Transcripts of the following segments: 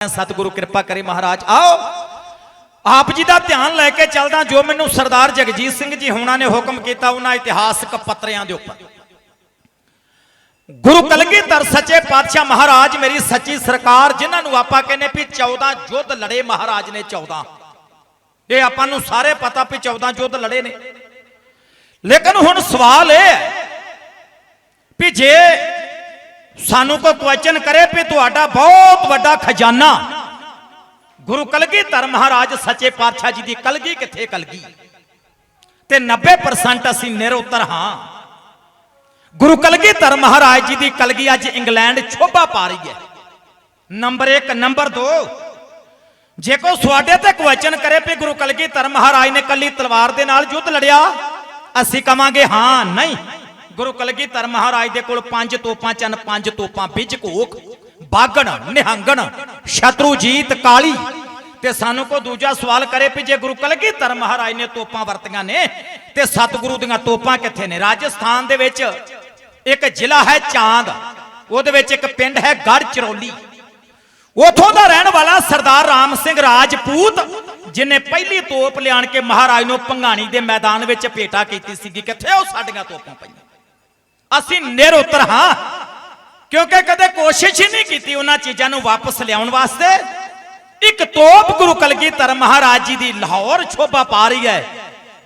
ਸਤਿਗੁਰੂ ਕਿਰਪਾ ਕਰੇ ਮਹਾਰਾਜ, ਆਓ। ਆਪ ਜੀ ਦਾ ਧਿਆਨ ਲੈ ਕੇ ਚੱਲਦਾ, ਜੋ ਮੈਨੂੰ ਸਰਦਾਰ ਜਗਜੀਤ ਸਿੰਘ ਜੀ ਹੋਣਾ ਨੇ ਹੁਕਮ ਕੀਤਾ, ਉਹਨਾਂ ਇਤਿਹਾਸਕ ਪੱਤਰਿਆਂ ਦੇ ਉੱਪਰ। ਗੁਰੂ ਕਲਗੀਧਰ ਸੱਚੇ ਪਾਤਸ਼ਾਹ ਮਹਾਰਾਜ, ਮੇਰੀ ਸੱਚੀ ਸਰਕਾਰ, ਜਿਨ੍ਹਾਂ ਨੂੰ ਆਪਾਂ ਕਹਿੰਦੇ ਵੀ 14 ਯੁੱਧ ਲੜੇ ਮਹਾਰਾਜ ਨੇ 14 ਇਹ ਆਪਾਂ ਨੂੰ ਸਾਰੇ ਪਤਾ ਵੀ 14 ਯੁੱਧ ਲੜੇ ਨੇ। ਲੇਕਿਨ ਹੁਣ ਸਵਾਲ ਇਹ ਹੈ ਵੀ ਜੇ ਸਾਨੂੰ ਕੋਈ ਕੁਐਸਚਨ ਕਰੇ ਵੀ ਤੁਹਾਡਾ ਬਹੁਤ ਵੱਡਾ ਖਜ਼ਾਨਾ। ਗੁਰੂ ਕਲਗੀ ਕਲਗੀਧਰ ਮਹਾਰਾਜ ਸੱਚੇ ਪਾਤਸ਼ਾਹ ਜੀ ਦੀ ਕਲਗੀ ਕਿੱਥੇ ਕਲਗੀ? ਤੇ 90% ਅਸੀਂ ਨਿਰਉੱਤਰ ਹਾਂ। ਗੁਰੂ ਕਲਗੀ ਕਲਗੀਧਰ ਮਹਾਰਾਜ ਜੀ ਦੀ ਕਲਗੀ ਅੱਜ ਇੰਗਲੈਂਡ ਛੋਭਾ ਪਾ ਰਹੀ ਹੈ। ਨੰਬਰ 1 ਨੰਬਰ 2 ਜੇ ਕੋ ਤੁਹਾਡੇ ਤੇ ਕੁਐਸਚਨ ਕਰੇ ਵੀ ਗੁਰੂ ਕਲਗੀ ਕਲਗੀਧਰ ਮਹਾਰਾਜ ਨੇ ਕੱਲੀ ਤਲਵਾਰ ਦੇ ਨਾਲ ਯੁੱਧ ਲੜਿਆ, ਅਸੀਂ ਕਵਾਂਗੇ ਹਾਂ, ਨਹੀਂ। ਗੁਰੂ ਕਲਗੀਧਰ ਮਹਾਰਾਜ ਦੇ ਕੋਲ ਪੰਜ ਤੋਪਾਂ ਚੰਨ, ਪੰਜ ਤੋਪਾਂ ਵਿੱਚ ਘੋਖ, ਬਾਗਣ, ਨਿਹੰਗਣ, ਸ਼ਤਰੂਜੀਤ ਕਾਲੀ। ਤੇ ਸਾਨੂੰ ਕੋ ਦੂਜਾ ਸਵਾਲ ਕਰੇ ਵੀ ਜੇ ਗੁਰੂ ਕਲਗੀਧਰ ਮਹਾਰਾਜ ਨੇ ਤੋਪਾਂ ਵਰਤੀਆਂ ਨੇ, ਤੇ ਸਤਿਗੁਰੂ ਦੀਆਂ ਤੋਪਾਂ ਕਿੱਥੇ ਨੇ? ਰਾਜਸਥਾਨ ਦੇ ਵਿੱਚ ਇੱਕ ਜ਼ਿਲ੍ਹਾ ਹੈ ਚਾਂਦ, ਉਹਦੇ ਵਿੱਚ ਇੱਕ ਪਿੰਡ ਹੈ ਗੜ ਚਰੋਲੀ। ਉਥੋਂ ਦਾ ਰਹਿਣ ਵਾਲਾ ਸਰਦਾਰ ਰਾਮ ਸਿੰਘ ਰਾਜਪੂਤ, ਜਿਨੇ ਪਹਿਲੀ ਤੋਪ ਲਿਆਣ ਕੇ ਮਹਾਰਾਜ ਨੂੰ ਪੰਗਾਣੀ ਦੇ ਮੈਦਾਨ ਵਿੱਚ ਭੇਟਾ ਕੀਤੀ ਸੀਗੀ, ਕਿੱਥੇ ਉਹ ਸਾਡੀਆਂ ਤੋਪਾਂ ਪਈਆਂ? ਅਸੀਂ ਨਿਰਉੱਤਰ ਹਾਂ ਕਿਉਂਕਿ ਕਦੇ ਕੋਸ਼ਿਸ਼ ਹੀ ਨਹੀਂ ਕੀਤੀ ਉਹਨਾਂ ਚੀਜ਼ਾਂ ਨੂੰ ਵਾਪਸ ਲਿਆਉਣ ਵਾਸਤੇ। ਇੱਕ ਤੋਪ ਗੁਰੂ ਕਲਗੀਧਰ ਮਹਾਰਾਜ ਜੀ ਦੀ ਲਾਹੌਰ ਛੋਭਾ ਪਾ ਰਹੀ ਹੈ।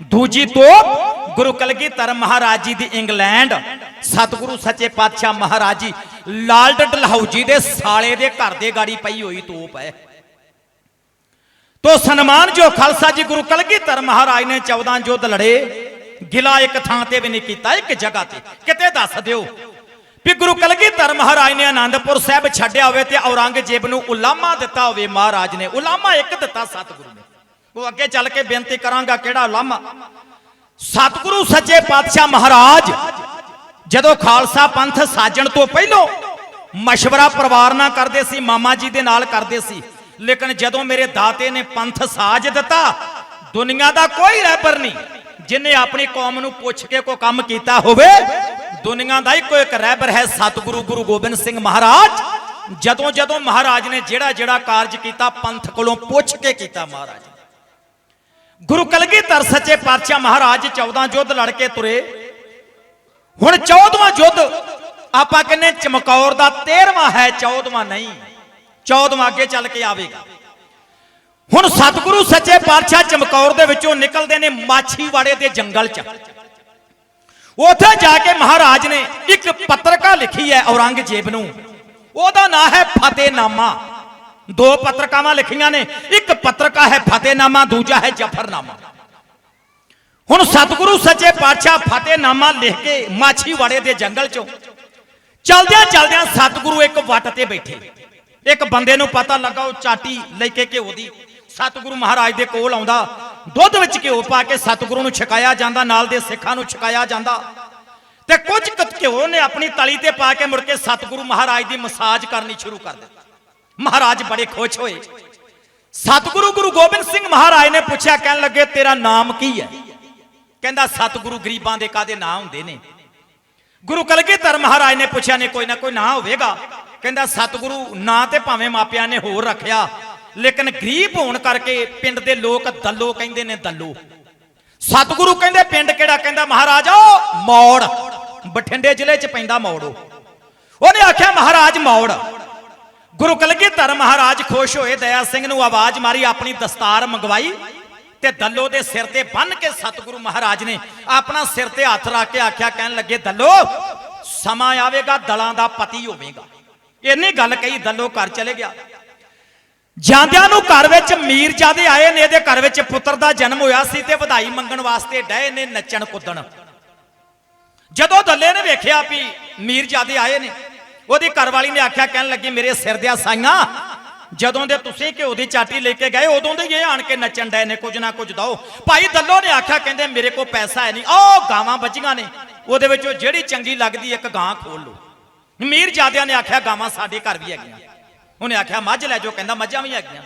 ਦੂਜੀ ਤੋਪ ਗੁਰੂ ਕਲਗੀਧਰ ਮਹਾਰਾਜ ਜੀ ਦੀ ਇੰਗਲੈਂਡ। ਸਤਿਗੁਰੂ ਸੱਚੇ ਪਾਤਸ਼ਾਹ ਮਹਾਰਾਜ ਜੀ, ਲਾਲਡ ਜੀ ਦੇ ਸਾਲੇ ਦੇ ਘਰ ਦੇ ਗਾੜੀ ਪਈ ਹੋਈ ਤੋਪ ਹੈ। ਤੋ ਸਨਮਾਨ ਜੋ ਖਾਲਸਾ ਜੀ ਗੁਰੂ ਕਲਗੀਧਰ ਮਹਾਰਾਜ ਨੇ 14 ਯੁੱਧ ਲੜੇ। ਗਿਲਾ ਇੱਕ ਥਾਂ ਤੇ ਵੀ ਨਹੀਂ ਕੀਤਾ, ਇੱਕ ਜਗ੍ਹਾ ਤੇ। ਕਿਤੇ ਦੱਸ ਦਿਓ ਵੀ ਗੁਰੂ ਕਲਗੀਧਰ ਮਹਾਰਾਜ ਨੇ ਆਨੰਦਪੁਰ ਸਾਹਿਬ ਛੱਡਿਆ ਹੋਵੇ ਤੇ ਔਰੰਗਜ਼ੇਬ ਨੂੰ ਉਲਾਮਾ ਦਿੱਤਾ ਹੋਵੇ, ਮਹਾਰਾਜ ਨੇ। ਉਲਾਮਾ ਇੱਕ ਦਿੱਤਾ ਸਤਿਗੁਰੂ ਨੇ। ਉਹ ਅੱਗੇ ਚੱਲ ਕੇ ਬੇਨਤੀ ਕਰਾਂਗਾ, ਕਿਹੜਾ ਉਲਾਮਾ? ਸਤਿਗੁਰੂ ਸੱਚੇ ਪਾਤਸ਼ਾਹ ਮਹਾਰਾਜ, ਜਦੋਂ ਖਾਲਸਾ ਪੰਥ ਸਾਜਣ ਤੋਂ ਪਹਿਲਾਂ ਮਸ਼ਵਰਾ ਪਰਿਵਾਰ ਨਾਲ ਕਰਦੇ ਸੀ, ਮਾਮਾ ਜੀ ਦੇ ਨਾਲ ਕਰਦੇ ਸੀ, ਲੇਕਿਨ ਜਦੋਂ ਮੇਰੇ ਦਾਤੇ ਨੇ ਪੰਥ ਸਾਜ ਦਿੱਤਾ, ਦੁਨੀਆ ਦਾ ਕੋਈ ਰਹਿਬਰ ਨਹੀਂ। ਜਿਨੇ ਆਪਣੀ ਕੌਮ ਨੂੰ ਪੁੱਛ ਕੇ ਕੋਈ ਕੰਮ ਕੀਤਾ ਹੋਵੇ, ਦੁਨੀਆ ਦਾ ਇੱਕੋ ਇੱਕ ਰਹਿਬਰ ਹੈ ਸਤਿਗੁਰੂ ਗੁਰੂ ਗੋਬਿੰਦ ਸਿੰਘ ਮਹਾਰਾਜ। ਜਦੋਂ ਜਦੋਂ ਮਹਾਰਾਜ ਨੇ ਜਿਹੜਾ ਜਿਹੜਾ ਕਾਰਜ ਕੀਤਾ, ਪੰਥ ਕੋਲੋਂ ਪੁੱਛ ਕੇ ਕੀਤਾ ਮਹਾਰਾਜ ਨੇ। ਗੁਰੂ ਕਲਗੀਧਰ ਸੱਚੇ ਪਾਤਸ਼ਾਹ ਮਹਾਰਾਜ 14 ਯੁੱਧ ਲੜ ਕੇ ਤੁਰੇ। ਹੁਣ 14ਵਾਂ ਯੁੱਧ ਆਪਾਂ ਕਹਿੰਨੇ ਚਮਕੌਰ ਦਾ 13ਵਾਂ ਹੈ 14ਵਾਂ ਨਹੀਂ। 14ਵਾਂ ਅੱਗੇ ਚੱਲ ਕੇ ਆਵੇਗਾ। ਹੁਣ ਸਤਿਗੁਰੂ ਸੱਚੇ ਪਾਤਸ਼ਾਹ ਚਮਕੌਰ ਦੇ ਵਿੱਚੋਂ ਨਿਕਲਦੇ ਨੇ ਮਾਛੀਵਾੜੇ ਦੇ ਜੰਗਲ 'ਚ। ਉੱਥੇ ਜਾ ਕੇ ਮਹਾਰਾਜ ਨੇ ਇੱਕ ਪੱਤਰਕਾ ਲਿਖੀ ਹੈ ਔਰੰਗਜ਼ੇਬ ਨੂੰ। ਉਹਦਾ ਨਾਂ ਹੈ ਫਤਿਹਨਾਮਾ। ਦੋ ਪੱਤਰਕਾਵਾਂ ਲਿਖੀਆਂ ਨੇ। ਇੱਕ ਪੱਤਰਕਾ ਹੈ ਫਤਿਹਨਾਮਾ, ਦੂਜਾ ਹੈ ਜਫਰਨਾਮਾ। ਹੁਣ ਸਤਿਗੁਰੂ ਸੱਚੇ ਪਾਤਸ਼ਾਹ ਫਤਿਹਨਾਮਾ ਲਿਖ ਕੇ ਮਾਛੀਵਾੜੇ ਦੇ ਜੰਗਲ 'ਚੋਂ ਚਲਦਿਆਂ ਚਲਦਿਆਂ ਸਤਿਗੁਰੂ ਇੱਕ ਵੱਟ ਤੇ ਬੈਠੇ। ਇੱਕ ਬੰਦੇ ਨੂੰ ਪਤਾ ਲੱਗਾ, ਉਹ ਚਾਟੀ ਲੈ ਕੇ ਘਿਓ ਦੀ। ਸਤਿਗੁਰੂ ਮਹਾਰਾਜ ਦੇ ਕੋਲ ਆਉਂਦਾ, ਦੁੱਧ ਵਿੱਚ ਘਿਓ ਪਾ ਕੇ ਸਤਿਗੁਰੂ ਨੂੰ ਛਕਾਇਆ ਜਾਂਦਾ, ਨਾਲ ਦੇ ਸਿੱਖਾਂ ਨੂੰ ਛਕਾਇਆ ਜਾਂਦਾ। ਤੇ ਕੁਝ ਘਿਓ ਨੇ ਆਪਣੀ ਤਲੀ ਤੇ ਪਾ ਕੇ ਮੁੜ ਕੇ ਸਤਿਗੁਰੂ ਮਹਾਰਾਜ ਦੀ ਮਸਾਜ ਕਰਨੀ ਸ਼ੁਰੂ ਕਰ ਦਿੱਤੀ। ਮਹਾਰਾਜ ਬੜੇ ਖੁਸ਼ ਹੋਏ। ਸਤਿਗੁਰੂ ਗੁਰੂ ਗੋਬਿੰਦ ਸਿੰਘ ਮਹਾਰਾਜ ਨੇ ਪੁੱਛਿਆ, ਕਹਿਣ ਲੱਗੇ, ਤੇਰਾ ਨਾਮ ਕੀ ਹੈ? ਕਹਿੰਦਾ, ਸਤਿਗੁਰੂ ਗਰੀਬਾਂ ਦੇ ਕਾਦੇ ਨਾਂ ਹੁੰਦੇ ਨੇ? ਗੁਰੂ ਕਲਗੀਧਰ ਮਹਾਰਾਜ ਨੇ ਪੁੱਛਿਆ ਨੇ ਕੋਈ ਨਾ, ਕੋਈ ਨਾਂ ਹੋਵੇਗਾ? ਕਹਿੰਦਾ, ਸਤਿਗੁਰੂ ਨਾਂ ਤੇ ਭਾਵੇਂ ਮਾਪਿਆਂ ਨੇ ਹੋਰ ਰੱਖਿਆ ਲੇਕਿਨ ਗਰੀਬ ਹੋਣ ਕਰਕੇ ਪਿੰਡ ਦੇ ਲੋਕ ਦੱਲੋ ਕਹਿੰਦੇ ਨੇ ਦੱਲੋ। ਸਤਿਗੁਰੂ ਕਹਿੰਦੇ ਪਿੰਡ ਕਿਹੜਾ ਕਹਿੰਦਾ? ਮਹਾਰਾਜ ਮੌੜ। ਬਠਿੰਡੇ ਜ਼ਿਲ੍ਹੇ 'ਚ ਪੈਂਦਾ ਮੌੜ ਉਹਨੇ ਆਖਿਆ, ਮਹਾਰਾਜ, ਮੌੜ। ਗੁਰੂ ਕਲਗੀਧਰ ਮਹਾਰਾਜ ਖੁਸ਼ ਹੋਏ, ਦਇਆ ਸਿੰਘ ਨੂੰ ਆਵਾਜ਼ ਮਾਰੀ, ਆਪਣੀ ਦਸਤਾਰ ਮੰਗਵਾਈ ਤੇ ਦੱਲੋ ਦੇ ਸਿਰ ਤੇ ਬੰਨ ਕੇ ਸਤਿਗੁਰੂ ਮਹਾਰਾਜ ਨੇ ਆਪਣਾ ਸਿਰ ਤੇ ਹੱਥ ਰੱਖ ਕੇ ਆਖਿਆ, ਕਹਿਣ ਲੱਗੇ, ਦੱਲੋ, ਸਮਾਂ ਆਵੇਗਾ, ਦਲਾਂ ਦਾ ਪਤੀ ਹੋਵੇਗਾ। ਇੰਨੀ ਗੱਲ ਕਹੀ, ਦੱਲੋ ਘਰ ਚਲੇ ਗਿਆ। ਜਾਂਦਿਆਂ ਨੂੰ ਘਰ ਵਿੱਚ ਮੀਰਜ਼ਾਦੇ ਆਏ ਨੇ, ਇਹਦੇ ਘਰ ਵਿੱਚ ਪੁੱਤਰ ਦਾ ਜਨਮ ਹੋਇਆ ਸੀ ਤੇ ਵਧਾਈ ਮੰਗਣ ਵਾਸਤੇ ਡਏ ਨੇ ਨੱਚਣ ਕੁੱਦਣ। ਜਦੋਂ ਦੱਲੇ ਨੇ ਵੇਖਿਆ ਵੀ ਮੀਰਜ਼ਾਦੇ ਆਏ ਨੇ, ਉਹਦੀ ਘਰਵਾਲੀ ਨੇ ਆਖਿਆ, ਕਹਿਣ ਲੱਗੀ, ਮੇਰੇ ਸਿਰ ਦਿਆ ਸਾਈਆਂ, ਜਦੋਂ ਦੇ ਤੁਸੀਂ ਘਿਓ ਦੀ ਚਾਟੀ ਲੈ ਕੇ ਗਏ, ਉਦੋਂ ਦੇ ਇਹ ਆਣ ਕੇ ਨੱਚਣ ਡਏ ਨੇ, ਕੁਝ ਨਾ ਕੁਝ ਦਓ। ਭਾਈ ਦੱਲੋ ਨੇ ਆਖਿਆ, ਕਹਿੰਦੇ, ਮੇਰੇ ਕੋਲ ਪੈਸਾ ਹੈ ਨਹੀਂ। ਉਹ ਗਾਵਾਂ ਬੱਜੀਆਂ ਨੇ, ਉਹਦੇ ਵਿੱਚੋਂ ਜਿਹੜੀ ਚੰਗੀ ਲੱਗਦੀ, ਇੱਕ ਗਾਂ ਖੋਲ ਲਓ। ਮੀਰਜ਼ਾਦਿਆਂ ਨੇ ਆਖਿਆ, ਗਾਵਾਂ ਸਾਡੇ ਘਰ ਵੀ ਹੈਗੀਆਂ। ਉਹਨੇ ਆਖਿਆ, ਮੱਝ ਲੈ ਜਾਓ, ਕਹਿੰਦਾ ਮੱਝਾਂ ਵੀ ਹੈਗੀਆਂ।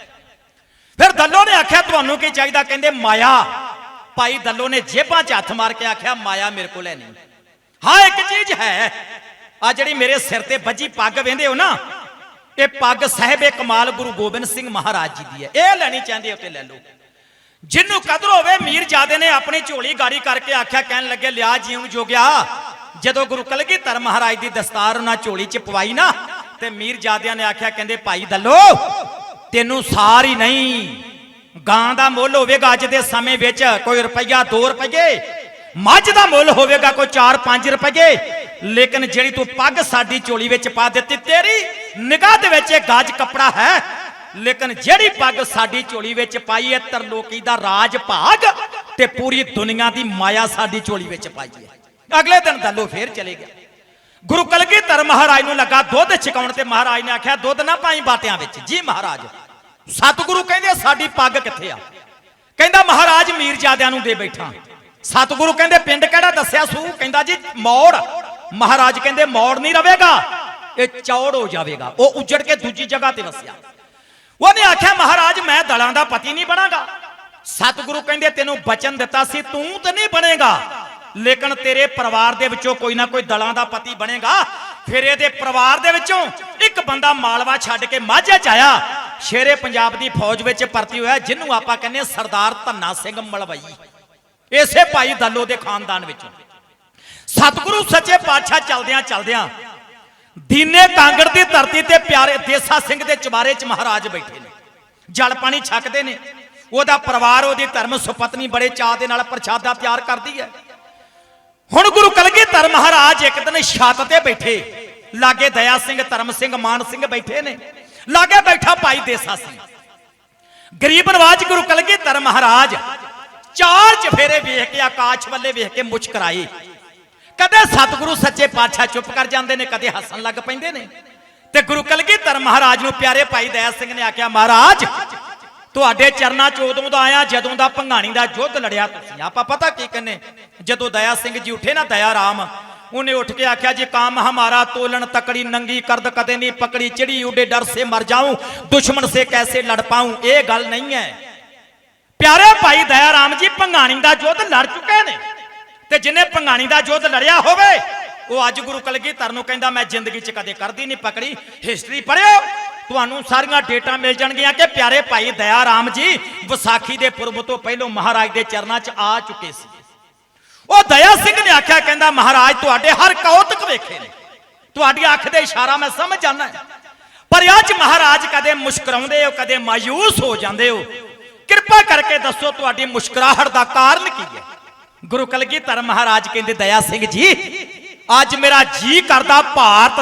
ਫਿਰ ਦੱਲੋ ਨੇ ਆਖਿਆ, ਤੁਹਾਨੂੰ ਕੀ ਚਾਹੀਦਾ? ਕਹਿੰਦੇ, ਮਾਇਆ। ਭਾਈ ਦੱਲੋ ਨੇ ਜੇਬਾਂ 'ਚ ਹੱਥ ਮਾਰ ਕੇ ਆਖਿਆ, ਮਾਇਆ ਮੇਰੇ ਕੋਲ ਹੈ ਨਹੀਂ। ਹਾਂ, ਇੱਕ ਚੀਜ਼ ਹੈ। ਆ ਜਿਹੜੀ ਮੇਰੇ ਸਿਰ ਤੇ ਵੱਜੀ ਪੱਗ, ਵੇਂਦੇ ਹੋ ਨਾ? ਇਹ ਪੱਗ ਸਾਹਿਬੇ ਕਮਾਲ ਗੁਰੂ ਗੋਬਿੰਦ ਸਿੰਘ ਮਹਾਰਾਜ ਜੀ ਦੀ ਹੈ। ਇਹ ਲੈਣੀ ਚਾਹੁੰਦੇ ਹੋ ਤੇ ਲੈ ਲਓ। ਜਿੰਨੂੰ ਕਦਰ ਹੋਵੇ ਮੀਰਜ਼ਾਦੇ ਨੇ ਆਪਣੀ ਝੋਲੀ ਗਾੜੀ ਕਰਕੇ ਆਖਿਆ, ਕਹਿਣ ਲੱਗੇ, ਲਿਆ ਜੀਉਣ ਜੋਗਿਆ। ਜਦੋਂ ਗੁਰੂ ਕਲਗੀਧਰ ਮਹਾਰਾਜ ਦੀ ਦਸਤਾਰ ਉਹਨਾਂ ਝੋਲੀ 'ਚ ਪਵਾਈ ਨਾ ਤੇ ਮੀਰਜ਼ਾਦਿਆਂ ਨੇ ਆਖਿਆ, ਕਹਿੰਦੇ, ਭਾਈ ਦੱਲੋ, ਤੈਨੂੰ ਸਾਰੀ ਨਹੀਂ। ਗਾਂ ਦਾ ਮੁੱਲ ਹੋਵੇਗਾ ਅੱਜ ਦੇ ਸਮੇਂ ਵਿੱਚ ਕੋਈ ਰੁਪਈਆ 2 ਰੁਪਏ ਮੱਝ ਦਾ ਮੁੱਲ ਹੋਵੇਗਾ ਕੋਈ 4-5 ਰੁਪਏ ਲੇਕਿਨ ਜਿਹੜੀ ਤੂੰ ਪੱਗ ਸਾਡੀ ਚੋਲੀ ਵਿੱਚ ਪਾ ਦਿੱਤੀ, ਤੇਰੀ ਨਿਗਾਹ ਦੇ ਵਿੱਚ ਇਹ ਗਾਜ ਕੱਪੜਾ ਹੈ। ਲੇਕਿਨ ਜਿਹੜੀ ਪੱਗ ਸਾਡੀ ਝੋਲੀ ਵਿੱਚ ਪਾਈ ਹੈ, ਤਰਲੋਕੀ ਦਾ ਰਾਜ ਭਾਗ ਤੇ ਪੂਰੀ ਦੁਨੀਆ ਦੀ ਮਾਇਆ ਸਾਡੀ ਝੋਲੀ ਵਿੱਚ ਪਾਈ ਹੈ। ਅਗਲੇ ਦਿਨ ਦੱਲੋ ਫੇਰ ਚਲੇ ਗਿਆ। ਗੁਰੂ ਕਲਗੀਧਰ ਮਹਾਰਾਜ ਨੂੰ ਲੱਗਾ ਦੁੱਧ ਛਕਾਉਣ ਤੇ ਮਹਾਰਾਜ ਨੇ ਆਖਿਆ, ਦੁੱਧ ਨਾ ਪਾਈ ਬਾਟਿਆਂ ਵਿੱਚ। ਜੀ ਮਹਾਰਾਜ, ਸਤਿਗੁਰੂ ਕਹਿੰਦੇ ਸਾਡੀ ਪੱਗ ਕਿੱਥੇ ਆ? ਕਹਿੰਦਾ, ਮਹਾਰਾਜ ਮੀਰਜ਼ਾਦਿਆਂ ਨੂੰ ਦੇ ਬੈਠਾ। ਸਤਿਗੁਰੂ ਕਹਿੰਦੇ, ਪਿੰਡ ਕਿਹੜਾ ਦੱਸਿਆ ਸੂ? ਕਹਿੰਦਾ, ਜੀ ਮੌੜ। ਮਹਾਰਾਜ ਕਹਿੰਦੇ, ਮੌੜ ਨਹੀਂ ਰਵੇਗਾ, ਇਹ ਚੌੜ ਹੋ ਜਾਵੇਗਾ। ਉਹ ਉੱਜੜ ਕੇ ਦੂਜੀ ਜਗ੍ਹਾ ਤੇ ਵਸਿਆ। ਉਹਨੇ ਆਖਿਆ, ਮਹਾਰਾਜ, ਮੈਂ ਦਲਾਂ ਦਾ ਪਤੀ ਨਹੀਂ ਬਣਾਗਾ। ਸਤਿਗੁਰੂ ਕਹਿੰਦੇ, ਤੈਨੂੰ ਬਚਨ ਦਿੱਤਾ ਸੀ, ਤੂੰ ਤੇ ਨਹੀਂ ਬਣੇਗਾ। ਲੇਕਿਨ ਤੇਰੇ ਪਰਿਵਾਰ ਦੇ ਵਿੱਚੋਂ ਕੋਈ ਨਾ ਕੋਈ ਦਲਾਂ ਦਾ ਪਤੀ ਬਣੇਗਾ। ਫਿਰ ਇਹਦੇ ਪਰਿਵਾਰ ਦੇ ਵਿੱਚੋਂ ਇੱਕ ਬੰਦਾ ਮਾਲਵਾ ਛੱਡ ਕੇ ਮਾਝੇ ਚ ਆਇਆ। ਸ਼ੇਰੇ ਪੰਜਾਬ ਦੀ ਫੌਜ ਵਿੱਚ ਭਰਤੀ ਹੋਇਆ, ਜਿਹਨੂੰ ਆਪਾਂ ਕਹਿੰਦੇ ਹਾਂ ਸਰਦਾਰ ਧੰਨਾ ਸਿੰਘ ਮਲਵਈ। ਇਸੇ ਭਾਈ ਦੱਲੋ ਦੇ ਖਾਨਦਾਨ ਵਿੱਚੋਂ। ਸਤਿਗੁਰੂ ਸੱਚੇ ਪਾਤਸ਼ਾਹ ਚਲਦਿਆਂ ਚਲਦਿਆਂ ਦੀਨੇ ਕਾਂਗੜ ਦੀ ਧਰਤੀ ਤੇ ਪਿਆਰੇ ਦੇਸਾ ਸਿੰਘ ਦੇ ਚਬਾਰੇ 'ਚ ਮਹਾਰਾਜ ਬੈਠੇ ਨੇ। ਜਲ ਪਾਣੀ ਛਕਦੇ ਨੇ। ਉਹਦਾ ਪਰਿਵਾਰ, ਉਹਦੀ ਧਰਮ, ਸੁਪਤਨੀ ਬੜੇ ਚਾਅ ਦੇ ਨਾਲ ਪ੍ਰਸ਼ਾਦਾ ਤਿਆਰ ਕਰਦੀ ਹੈ। ਹੁਣ ਗੁਰੂ ਕਲਗੀਧਰ ਮਹਾਰਾਜ ਇੱਕ ਦਿਨ ਛੱਤ ਤੇ ਬੈਠੇ। ਲਾਗੇ ਦਇਆ ਸਿੰਘ, ਧਰਮ ਸਿੰਘ, ਮਾਨ ਸਿੰਘ ਬੈਠੇ ਨੇ। ਲਾਗੇ ਬੈਠਾ ਭਾਈ ਦੇਸਾ ਸਿੰਘ। ਗਰੀਬ ਨਵਾਜ ਗੁਰੂ ਕਲਗੀਧਰ ਮਹਾਰਾਜ ਚਾਰ ਚਫੇਰੇ ਵੇਖ ਕੇ, ਆਕਾਸ਼ ਵੱਲੇ ਵੇਖ ਕੇ ਮੁਸਕਰਾਏ ਕਦੇ ਸਤਿਗੁਰੂ ਸੱਚੇ ਪਾਤਸ਼ਾਹ ਚੁੱਪ ਕਰ ਜਾਂਦੇ ਨੇ, ਕਦੇ ਹੱਸਣ ਲੱਗ ਪੈਂਦੇ ਨੇ। ਤੇ ਗੁਰੂ ਕਲਗੀਧਰ ਮਹਾਰਾਜ ਨੂੰ ਪਿਆਰੇ ਭਾਈ ਦਇਆ ਸਿੰਘ ਨੇ ਆਖਿਆ, ਮਹਾਰਾਜ ਤੁਹਾਡੇ ਚਰਨਾਂ 'ਚ ਉਦੋਂ ਦਾ ਆਇਆ, ਜਦੋਂ ਦਾ ਭੰਗਾਣੀ ਦਾ ਯੁੱਧ ਲੜਿਆ ਤੁਸੀਂ। ਆਪਾਂ ਪਤਾ ਕੀ ਕਹਿੰਨੇ ਜਦੋਂ ਦਇਆ ਸਿੰਘ ਜੀ ਉੱਠੇ ਨਾ ਦਇਆ ਰਾਮ, ਉਹਨੇ ਉੱਠ ਕੇ ਆਖਿਆ, ਜੀ ਕਾਮ ਹਮਾਰਾ ਤੋਲਣ, ਤਕੜੀ ਨੰਗੀ ਕਰਦ ਕਦੇ ਨਹੀਂ ਪਕੜੀ, ਚਿੜੀ ਉੱਡੇ ਡਰ ਸੇ ਮਰ ਜਾऊं ਦੁਸ਼ਮਣ ਸੇ ਕੈਸੇ ਲੜ ਪਾऊं ਇਹ ਗੱਲ ਨਹੀਂ ਹੈ। ਪਿਆਰੇ ਭਾਈ ਦਇਆ ਰਾਮ ਜੀ, ਭੰਗਾਣੀ ਦਾ ਯੁੱਧ ਲੜ ਚੁੱਕੇ ਨੇ। ਤੇ ਜਿਨੇ ਭੰਗਾਣੀ ਦਾ ਯੁੱਧ ਲੜਿਆ ਹੋਵੇ, ਉਹ ਅੱਜ ਗੁਰੂ ਕਲਗੀਧਰ ਨੂੰ ਕਹਿੰਦਾ, ਮੈਂ ਜ਼ਿੰਦਗੀ 'ਚ ਕਦੇ ਕਰਦੀ ਨਹੀਂ ਪਕੜੀ। ਹਿਸਟਰੀ ਪੜਿਓ ਤੁਹਾਨੂੰ ਸਾਰੀਆਂ ਡੇਟਾ ਮਿਲ ਜਾਣਗੀਆਂ ਕਿ ਪਿਆਰੇ ਭਾਈ ਦਇਆ ਰਾਮ ਜੀ ਵਿਸਾਖੀ ਦੇ ਪੁਰਬ ਤੋਂ ਪਹਿਲਾਂ ਮਹਾਰਾਜ ਦੇ ਚਰਨਾਂ 'ਚ ਆ ਚੁੱਕੇ ਸੀ। ਉਹ ਦਇਆ ਸਿੰਘ ਨੇ ਆਖਿਆ, ਕਹਿੰਦਾ, ਮਹਾਰਾਜ, ਤੁਹਾਡੇ ਹਰ ਕੌਤਕ ਵੇਖੇ ਨੇ। ਤੁਹਾਡੀ ਅੱਖ ਦੇ ਇਸ਼ਾਰਾ ਮੈਂ ਸਮਝ ਜਾਂਦਾ ਪਰ ਅੱਜ ਮਹਾਰਾਜ ਕਦੇ ਮੁਸਕਰਾਉਂਦੇ ਹੋ, ਕਦੇ ਮਾਯੂਸ ਹੋ ਜਾਂਦੇ ਹੋ। ਕਿਰਪਾ ਕਰਕੇ ਦੱਸੋ, ਤੁਹਾਡੀ ਮੁਸਕਰਾਹਟ ਦਾ ਕਾਰਨ ਕੀ ਹੈ? ਗੁਰੂ ਕਲਗੀਧਰ ਮਹਾਰਾਜ ਕਹਿੰਦੇ, ਦਇਆ ਸਿੰਘ ਜੀ, ਅੱਜ ਮੇਰਾ ਜੀ ਕਰਦਾ ਭਾਰਤ